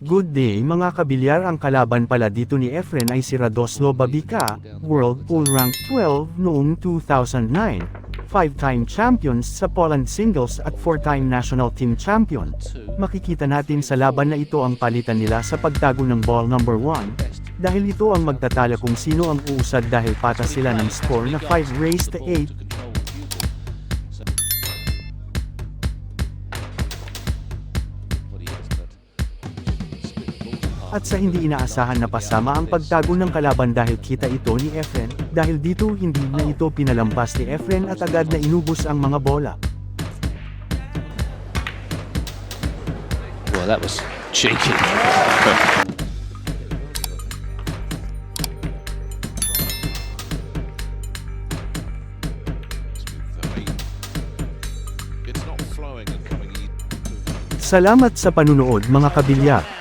Good day mga kabilyar ang kalaban pala dito ni Efren ay si Radoslo Babica, World Pool Rank 12 noong 2009. Five-time champions sa Poland singles at four-time national team champion. Makikita natin sa laban na ito ang palitan nila sa pagtago ng ball number 1. Dahil ito ang magtatala kung sino ang uusad dahil patas sila ng score na 5 raised to 8 At sa hindi inaasahan na pasama ang pagtago ng kalaban dahil kita ito ni Efren, dahil dito hindi na ito pinalampas ni Efren at agad na inubos ang mga bola. Well, that was cheeky. Salamat sa panunood mga kabilyar.